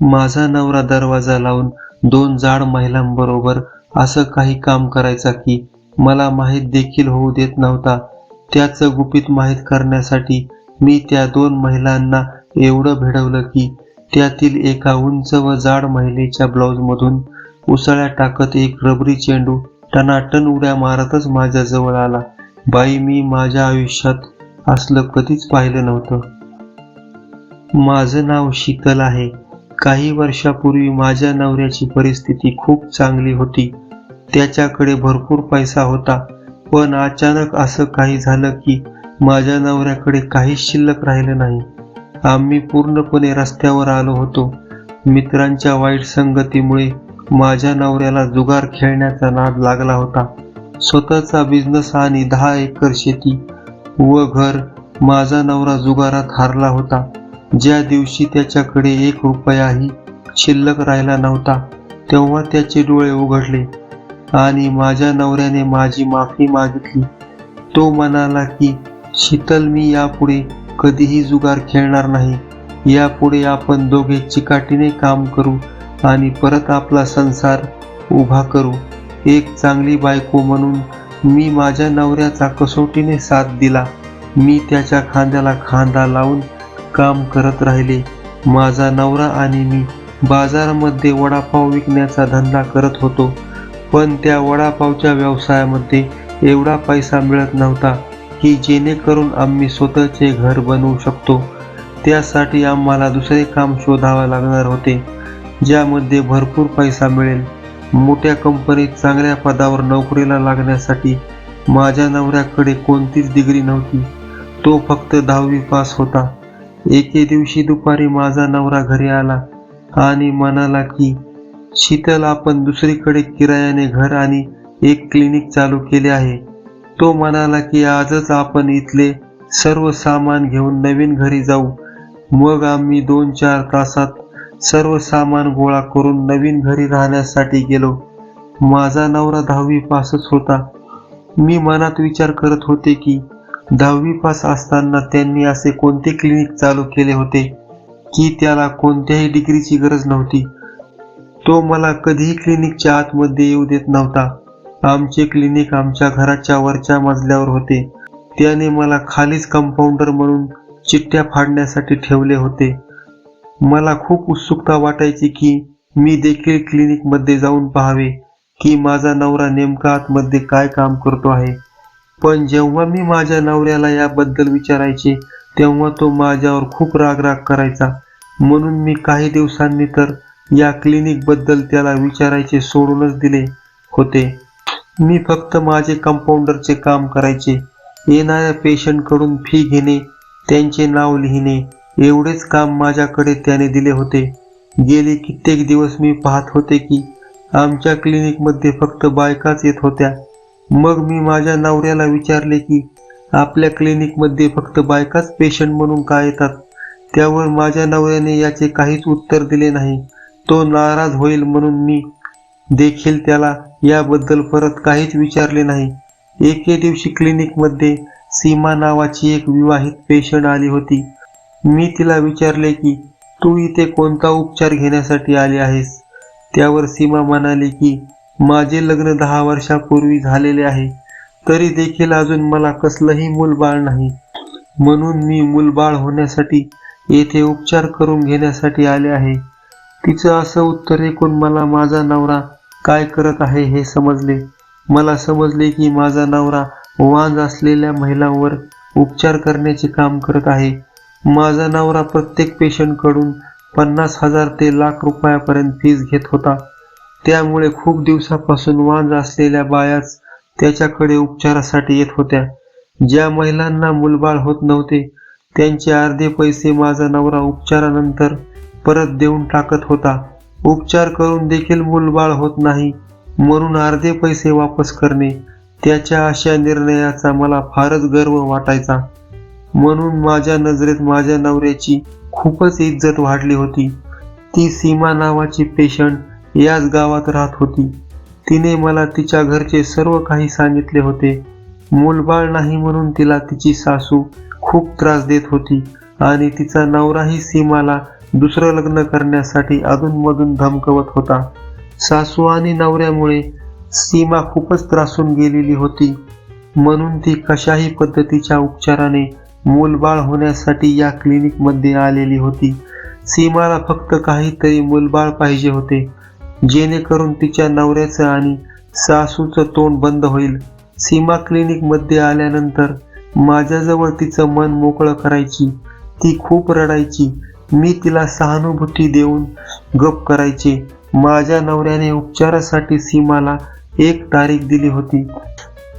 माझा नवरा दरवाजा लावून दोन जाड महिलांबरोबर असं काही काम करायचा की मला माहीत देखील होऊ देत नव्हता. त्याचं गुपित माहीत करण्यासाठी मी त्या दोन महिलांना एवढं भिडवलं की त्यातील एका उंच व जाड महिलेच्या ब्लाऊजमधून उसळ्या टाकत एक रबरी चेंडू टनाटन उड्या मारतच माझ्याजवळ आला. बाई मी माझ्या आयुष्यात असलं कधीच पाहिलं नव्हतं. माझं नाव शीतल आहे. काही वर्षापूर्वी माझ्या नवऱ्याची परिस्थिती खूप चांगली होती. त्याच्याकडे भरपूर पैसा होता. पण अचानक असं काही झालं की माझ्या नवऱ्याकडे काहीच शिल्लक राहिलं नाही. आम्ही पूर्णपणे रस्त्यावर आलो होतो. मित्रांच्या वाईट संगतीमुळे माझ्या नवऱ्याला जुगार खेळण्याचा नाद लागला होता. स्वतःचा बिझनेस आणि दहा एकर शेती व घर माझा नवरा जुगारात हारला होता. ज्या दिवशी त्याच्याकडे एक रुपयाही शिल्लक राहिला नव्हता तेव्हा त्याचे डोळे उघडले आणि माझ्या नवऱ्याने माझी माफी मागितली. तो म्हणाला की शीतल मी यापुढे कधीही जुगार खेळणार नाही. यापुढे आपण दोघे चिकाटीने काम करू आणि परत आपला संसार उभा करू. एक चांगली बायको म्हणून मी माझ्या नवऱ्याचा कसोटीने साथ दिला. मी त्याच्या खांद्याला खांदा लावून काम करत राहिले. माझा नवरा आणि मी बाजारामध्ये वडापाव विकण्याचा धंदा करत होतो. पण त्या वडापावच्या व्यवसायामध्ये एवढा पैसा मिळत नव्हता की जेणेकरून आम्ही स्वतःचे घर बनवू शकतो. त्यासाठी आम्हाला दुसरे काम शोधावे लागणार होते ज्यामध्ये भरपूर पैसा मिळेल. मोठ्या कंपनीत चांगल्या पदावर नोकरीला लागण्यासाठी माझ्या नवऱ्याकडे कोणतीच डिग्री नव्हती. तो फक्त दहावी पास होता. एके दिवशी दुपारी माझा नवरा घरी आला आणि म्हणाला की शीतल आपण दुसरीकडे किरायाने घर आणि एक क्लिनिक चालू केले आहे. तो म्हणाला की आजच आपण इथले सर्व सामान घेऊन नवीन घरी जाऊ. मग आम्ही दोन चार तासात सर्व सामान गोळा करून नवीन घरी राहण्यासाठी गेलो. माझा नवरा दहावी पासच होता. मी मनात विचार करत होते की दहावी पास असताना त्यांनी असे कोणते क्लिनिक चालू केले होते? की त्याला कोणत्याही डिग्रीची गरज नव्हती. तो मला कधीही क्लिनिकच्या आतमध्ये येऊ देत नव्हता. आमचे क्लिनिक आमच्या घराच्या वरच्या मजल्यावर होते. त्याने मला खालीच कंपाऊंडर म्हणून चिठ्ठ्या फाडण्यासाठी ठेवले होते. मला खूप उत्सुकता वाटायची की मी देखील क्लिनिकमध्ये जाऊन पाहावे की माझा नवरा नेमका आतमध्ये काय काम करतो आहे. पण जेव्हा मी माझ्या नवऱ्याला याबद्दल विचारायचे तेव्हा तो माझ्यावर खूप राग राग करायचा. म्हणून मी काही दिवसांनी तर या क्लिनिकबद्दल त्याला विचारायचे सोडूनच दिले होते. मी फक्त माझे कंपाऊंडरचे काम करायचे. येणाऱ्या पेशंटकडून फी घेणे त्यांचे नाव लिहिणे एवढेच काम माझ्याकडे त्याने दिले होते. गेले कित्येक दिवस मी पाहत होते की आमच्या क्लिनिकमध्ये फक्त बायकाच येत होत्या. मग मी माझ्या नवऱ्याला विचारले की आपल्या क्लिनिकमध्ये फक्त बायकाच पेशंट म्हणून का येतात? त्यावर माझ्या नवऱ्याने याचे काहीच उत्तर दिले नाही. तो नाराज होईल म्हणून मी देखील त्याला याबद्दल परत काहीच विचारले नाही. एके दिवशी क्लिनिकमध्ये सीमा नावाची एक विवाहित पेशंट आली होती. मी तिला विचारले की तू इथे कोणता उपचार घेण्यासाठी आली आहेस? त्यावर सीमा म्हणाली की माझे लग्न दहा वर्षापूर्वी झालेले आहे तरी देखील अजून मला कसलंही मूलबाळ नाही. म्हणून मी मूलबाळ होण्यासाठी येथे उपचार करून घेण्यासाठी आले आहे. तिचं असं उत्तर ऐकून मला माझा नवरा काय करत आहे हे समजले. मला समजले की माझा नवरा वांज असलेल्या महिलांवर उपचार करण्याचे काम करत आहे. माझा नवरा प्रत्येक पेशंटकडून पन्नास हजार ते लाख रुपयापर्यंत फीज घेत होता. त्यामुळे खूप दिवसापासून वांज असलेल्या बायाच त्याच्याकडे उपचारासाठी येत होत्या. ज्या महिलांना मुलबाळ होत नव्हते त्यांचे अर्धे पैसे माझा नवरा उपचारानंतर परत देऊन टाकत होता. उपचार करून देखील मूलबाळ होत नाही म्हणून अर्धे पैसे वापस करणे त्याच्या अशा निर्णयाचा मला फारच गर्व वाटायचा. म्हणून माझ्या नजरेत माझ्या नवऱ्याची खूपच इज्जत वाढली होती. ती सीमा नावाची पेशंट याच गावात राहत होती. तिने मला तिच्या घरचे सर्व काही सांगितले होते. मूलबाळ नाही म्हणून तिला तिची सासू खूप त्रास देत होती आणि तिचा नवराही सीमाला दुसरं लग्न करण्यासाठी अधूनमधून धमकवत होता. सासू आणि नवऱ्यामुळे सीमा खूपच त्रासून गेलेली होती. म्हणून ती कशाही पद्धतीच्या उपचाराने मूलबाळ होण्यासाठी या क्लिनिकमध्ये आलेली होती. सीमाला फक्त काहीतरी मूलबाळ पाहिजे होते. जेणेकरून तिच्या नवऱ्याचं आणि सासूचं तोंड बंद होईल. सीमा क्लिनिकमध्ये आल्यानंतर माझ्याजवळ तिचं मन मोकळं करायची ती खूप रडायची. मी तिला सहानुभूती देऊन गप करायचे. माझ्या नवऱ्याने उपचारासाठी सीमाला एक तारीख दिली होती.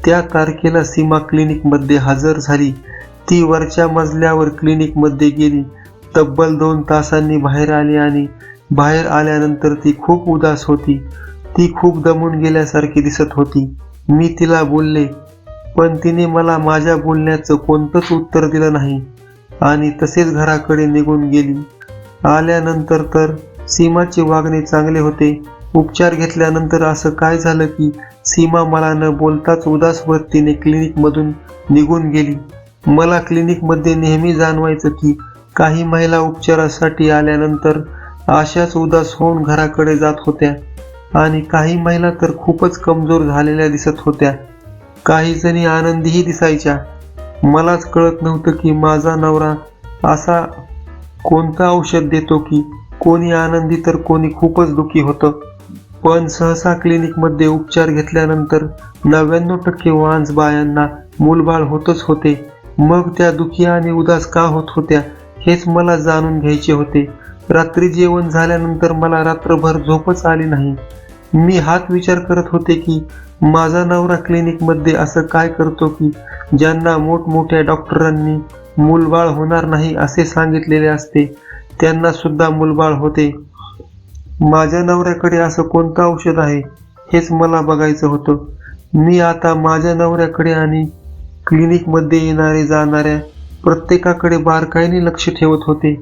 त्या तारखेला सीमा क्लिनिकमध्ये हजर झाली. ती वरच्या मजल्यावर क्लिनिकमध्ये गेली. तब्बल दोन तासांनी बाहेर आली आणि बाहेर आल्यानंतर ती खूप उदास होती. ती खूप दमून गेल्यासारखी दिसत होती. मी तिला बोलले पण तिने मला माझ्या बोलण्याचं कोणतंच उत्तर दिलं नाही. आणि तसेच घराकडे निघून गेली. आल्यानंतर तर सीमाचे वागणे चांगले होते. उपचार घेतल्यानंतर असं काय झालं की सीमा मला न बोलताच उदास वृत्तीने क्लिनिकमधून निघून गेली. मला क्लिनिकमध्ये नेहमी जाणवायचं की काही महिला उपचारासाठी आल्यानंतर अशाच उदास होऊन घराकडे जात होत्या. आणि काही महिला तर खूपच कमजोर झालेल्या दिसत होत्या. काही जणी आनंदीही दिसायच्या. मलाच कळत नव्हतं की माझा नवरा असा कोणतं औषध देतो की कोणी आनंदी तर कोणी खूपच दुखी होतं. पण सहसा क्लिनिकमध्ये उपचार घेतल्यानंतर नव्याण्णव टक्के वांस बायांना मूलबाळ होतच होते. मग त्या दुखी आणि उदास का होत होत्या हेच मला जाणून घ्यायचे होते. रात्री जेवण झाल्यानंतर मला रात्रभर झोपच आली नाही. मी हात विचार करत होते की माझा नवरा क्लिनिकमध्ये असं काय करतो की ज्यांना मोठमोठ्या डॉक्टरांनी मूलबाळ होणार नाही असे सांगितलेले असते त्यांना सुद्धा मूलबाळ होते. माझ्या नवऱ्याकडे असं कोणतं औषध आहे हेच मला बघायचं होतं. मी आता माझ्या नवऱ्याकडे आणि क्लिनिकमध्ये येणारे जाणाऱ्या प्रत्येकाकडे बारकाईने लक्ष ठेवत होते.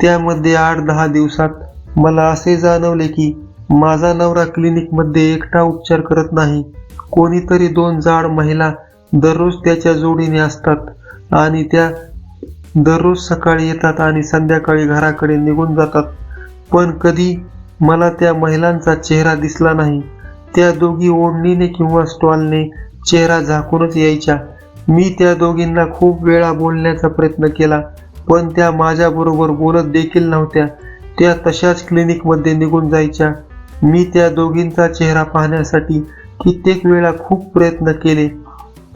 त्यामध्ये आठ दहा दिवसात मला असे जाणवले की माझा नवरा क्लिनिकमध्ये एकटा उपचार करत नाही. कोणीतरी दोन जाड महिला दररोज त्याच्या जोडीने असतात आणि त्या दररोज सकाळी येतात आणि संध्याकाळी घराकडे निघून जातात. पण कधी मला त्या महिलांचा चेहरा दिसला नाही. त्या दोघी ओढणीने किंवा स्टॉलने चेहरा झाकूनच यायच्या. मी त्या दोघींना खूप वेळा बोलण्याचा प्रयत्न केला. पण त्या माझ्याबरोबर बोलत देखील नव्हत्या. त्या तशाच क्लिनिकमध्ये निघून जायच्या. मी त्या दोघींचा चेहरा पाहण्यासाठी कित्येक वेळा खूप प्रयत्न केले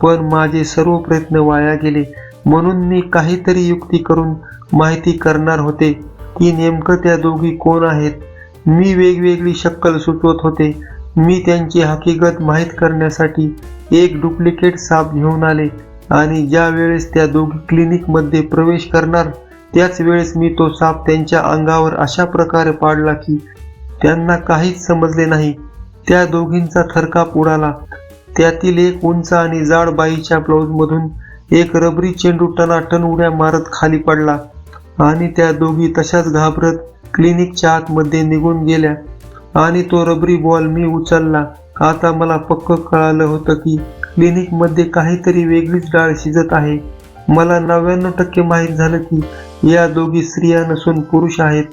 पण माझे सर्व प्रयत्न वाया गेले. म्हणून मी काहीतरी युक्ती करून माहिती करणार होते की नेमकं त्या दोघी कोण आहेत. मी वेगवेगळी शक्कल सुचवत होते. मी त्यांची हकीकत माहीत करण्यासाठी एक डुप्लिकेट साप घेऊन आले. आणि ज्या वेळेस त्या दोघी क्लिनिकमध्ये प्रवेश करणार त्याच वेळेस मी तो साप त्यांच्या अंगावर अशा प्रकारे पाडला की त्यांना काहीच समजले नाही. त्या दोघींचा थरकाप उडाला. त्यातील एक उंच आणि जाड बाईच्या ब्लाऊजमधून एक रबरी चेंडू टनाटन उड्या मारत खाली पडला आणि त्या दोघी तशाच घाबरत क्लिनिकच्या आतमध्ये निघून गेल्या आणि तो रबरी बॉल मी उचलला. आता मला पक्क कळालं होतं की क्लिनिकमध्ये काहीतरी वेगळीच डाळ शिजत आहे. मला नव्याण्णव टक्के माहीत झालं की या दोघी स्त्रिया नसून पुरुष आहेत.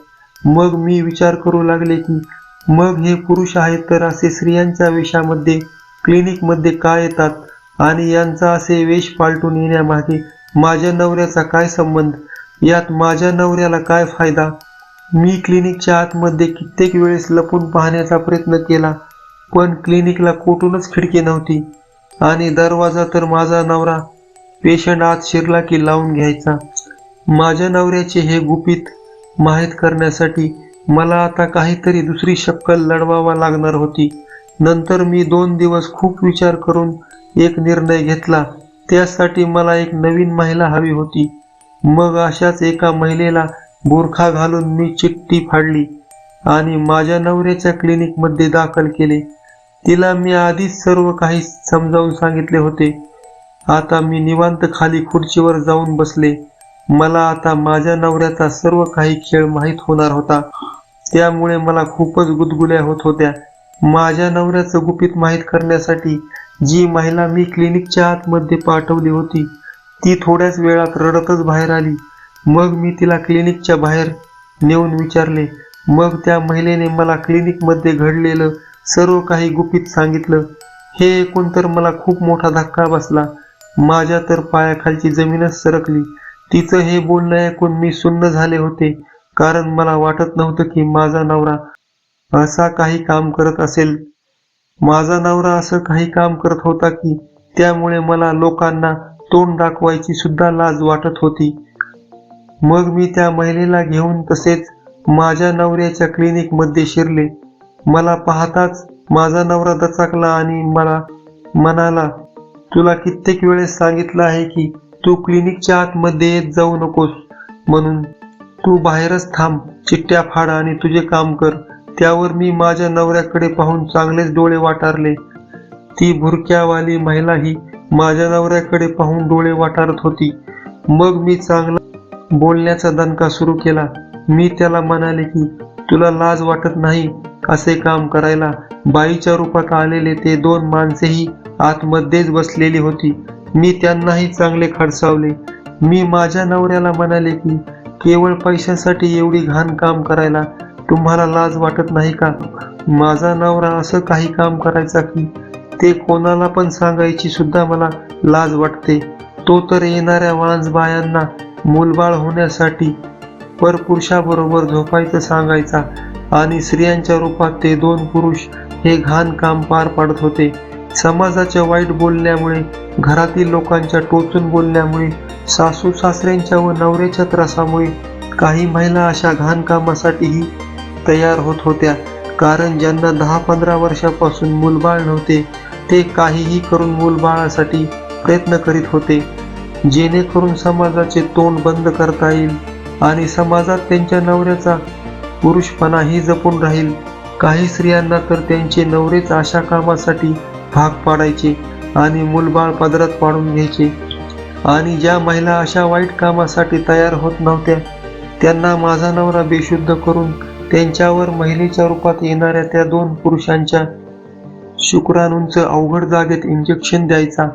मग मी विचार करू लागले की मग हे पुरुष आहेत तर असे स्त्रियांच्या वेशामध्ये क्लिनिकमध्ये का येतात? आणि यांचा असे वेश पालटून येण्यामागे माझ्या नवऱ्याचा काय संबंध? यात माझ्या नवऱ्याला काय फायदा? मी क्लिनिकच्या आतमध्ये कित्येक वेळेस लपून पाहण्याचा प्रयत्न केला पण क्लिनिकला कोठूनच खिडकी नव्हती. आणि दरवाजा तर माझा नवरा पेशंट आत शिरला की लावून घ्यायचा. माझ्या नवऱ्याचे हे गुपित माहीत करण्यासाठी मला आता काहीतरी दुसरी शक्कल लढवावा लागणार होती. नंतर मी दोन दिवस खूप विचार करून एक निर्णय घेतला. त्यासाठी मला एक नवीन महिला हवी होती. मग अशाच एका महिलेला बुरखा घालून मी चिठ्ठी फाडली आणि माझ्या नवऱ्याच्या क्लिनिकमध्ये दाखल केले. तिला मी आधीच सर्व काही समजावून सांगितले होते. आता मी निवांत खाली खुर्चीवर जाऊन बसले. मला आता माझ्या नवऱ्याचा सर्व काही खेळ माहीत होणार होता. त्यामुळे मला खूपच गुदगुल्या होत होत्या. माझ्या नवऱ्याचं गुपित माहीत करण्यासाठी जी महिला मी क्लिनिकच्या आतमध्ये पाठवली होती ती थोड्याच वेळात रडतच बाहेर आली. मग मी तिला क्लिनिकच्या बाहेर नेऊन विचारले. मग त्या महिलेने मला क्लिनिकमध्ये घडलेलं सर्व काही गुपित सांगितलं. हे ऐकून तर मला खूप मोठा धक्का बसला. माझ्या तर पायाखालची जमीनच सरकली. तिचं हे बोलणं ऐकून मी सुन्न झाले होते. कारण मला वाटत नव्हतं की माझा नवरा असा काही काम करत असेल. माझा नवरा असं काही काम करत होता की त्यामुळे मला लोकांना तोंड दाखवायची सुद्धा लाज वाटत होती. मग मी त्या महिलेला घेऊन तसेच माझ्या नवऱ्याच्या क्लिनिकमध्ये शिरले. मला पाहताच माझा नवरा दचाकला आणि मला म्हणाला तुला कित्येक वेळेस सांगितलं आहे की तू क्लिनिकच्या आतमध्ये येत जाऊ नकोस. म्हणून तू बाहेरच थांब चिट्ट्या फाड आणि तुझे काम कर. त्यावर मी माझ्या नवऱ्याकडे पाहून चांगलेच डोळे वाटारले. ती भुरक्यावाली महिला ही माझ्या नवऱ्याकडे पाहून डोळे वाटारत होती. मग मी चांगला बोलण्याचा दणका सुरू केला. मी त्याला म्हणाले की तुला लाज वाटत नाही. असे काम करायला बाईच्या रूपात आलेले ते दोन माणसेही आतमध्येच बसलेली होती. मी त्यांनाही चांगले खडसावले. मी माझ्या नवऱ्याला म्हणाले की केवळ पैशासाठी एवढी घाण काम करायला तुम्हाला लाज वाटत नाही का? माझा नवरा असं काही काम करायचा की ते कोणाला पण सांगायची सुद्धा मला लाज वाटते. तो तर येणाऱ्या वांज बायांना मूलबाळ होण्यासाठी परपुरुषाबरोबर झोपायचं सांगायचा. आणि स्त्रियांच्या रूपात ते दोन पुरुष हे घाण काम पार पाडत होते. समाजाच्या वाईट बोलण्यामुळे घरातील लोकांच्या टोचून बोलण्यामुळे सासू सासऱ्यांच्या व नवऱ्याच्या त्रासामुळे काही महिला अशा घाण कामासाठीही तयार होत होत्या. कारण ज्यांना दहा पंधरा वर्षापासून मूलबाळ नव्हते ते काहीही करून मूलबाळासाठी प्रयत्न करीत होते. जेणेकरून समाजाचे तोंड बंद करता येईल आणि समाजात त्यांच्या नवऱ्याचा पुरुषपणाही जपून राहील. काही स्त्रियांना तर त्यांचे नवरेच अशा कामासाठी भाग पाडायचे आणि मूलबाळ पदरात पाडून घ्यायचे. आणि ज्या महिला अशा वाईट कामासाठी तयार होत नव्हत्या त्यांना माझा नवरा बेशुद्ध करून त्यांच्यावर महिलेच्या रूपात येणाऱ्या त्या दोन पुरुषांच्या शुक्राणूंचं अवघड जागेत इंजेक्शन द्यायचा.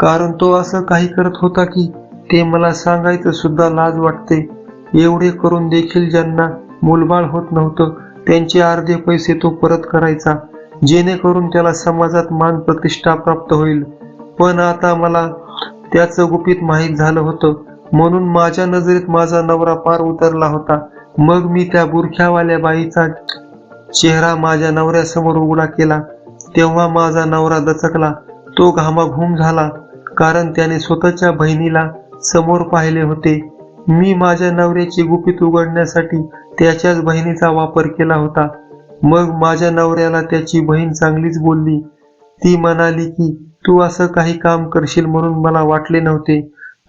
कारण तो असं काही करत होता की ते मला सांगायचं सुद्धा लाज वाटते. एवढे करून देखील ज्यांना मूलबाळ होत नव्हतं. त्यांचे अर्धे पैसे तो परत करायचा जेणेकरून त्याला समाजात मान प्रतिष्ठा प्राप्त होईल. पण आता मला त्याचं गुपित माहीत झालं होतं. म्हणून माझ्या नजरेत माझा नवरा पार उतरला होता. मग मी त्या बुरख्यावाल्या बाईचा चेहरा माझ्या नवऱ्यासमोर उघडा केला. तेव्हा माझा नवरा दचकला. तो घामाघूम झाला कारण त्याने स्वतःच्या बहिणीला समोर पाहिले होते. मी माझ्या नवऱ्याची गुपित उघडण्यासाठी त्याच्याच बहिणीचा वापर केला होता. मग माझ्या नवऱ्याला त्याची बहीण चांगलीच बोलली. ती म्हणाली की तू असं काही काम करशील म्हणून मला वाटले नव्हते.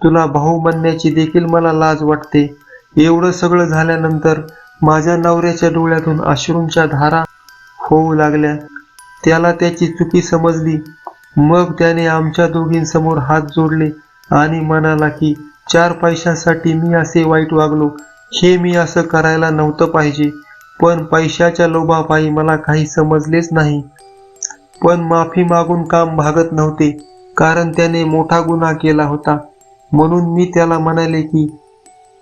तुला भाऊ म्हणण्याची देखील मला लाज वाटते. एवढं सगळं झाल्यानंतर माझ्या नवऱ्याच्या डोळ्यातून अश्रूंच्या धारा होऊ लागल्या. त्याला त्याची चुकी समजली. मग त्याने आमच्या दोघींसमोर हात जोडले आणि म्हणाला की चार पैशासाठी मी असे वाईट वागलो. हे मी असं करायला नव्हतं पाहिजे. पण पैशाच्या लोभापायी मला काही समजलेच नाही. पण माफी मागून काम भागत नव्हते कारण त्याने मोठा गुन्हा केला होता. म्हणून मी त्याला म्हणाले की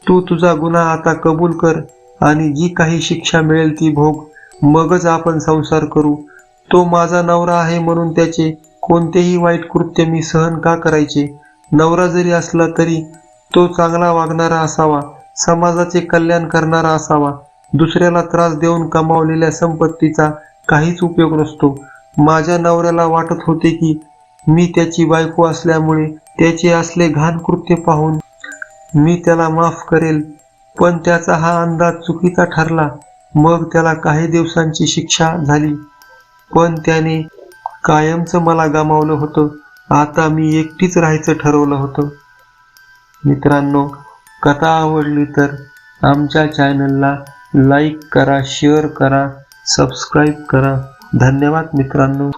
तू तुझा गुन्हा आता कबूल कर आणि जी काही शिक्षा मिळेल ती भोग. मगच आपण संसार करू. तो माझा नवरा आहे म्हणून त्याचे कोणतेही वाईट कृत्य मी सहन का करायचे? नवरा जरी असला तरी तो चांगला वागणारा असावा समाजाचे कल्याण करणारा असावा. दुसऱ्याला त्रास देऊन कमावलेल्या संपत्तीचा काहीच उपयोग नसतो. माझ्या नवऱ्याला वाटत होते की मी त्याची बायको असल्यामुळे त्याचे असले घाण कृत्य पाहून मी त्याला माफ करेल पण त्याचा हा अंदाज चुकीचा ठरला. मग त्याला काही दिवसांची शिक्षा झाली. पण त्याने कायमचं मला गमावलं होतं. आता मी एकटीच राहायचं ठरवलं होतं. मित्रांनो कथा आवडली तर आमच्या चॅनलला लाईक करा शेअर करा सबस्क्राईब करा. धन्यवाद मित्रांनो.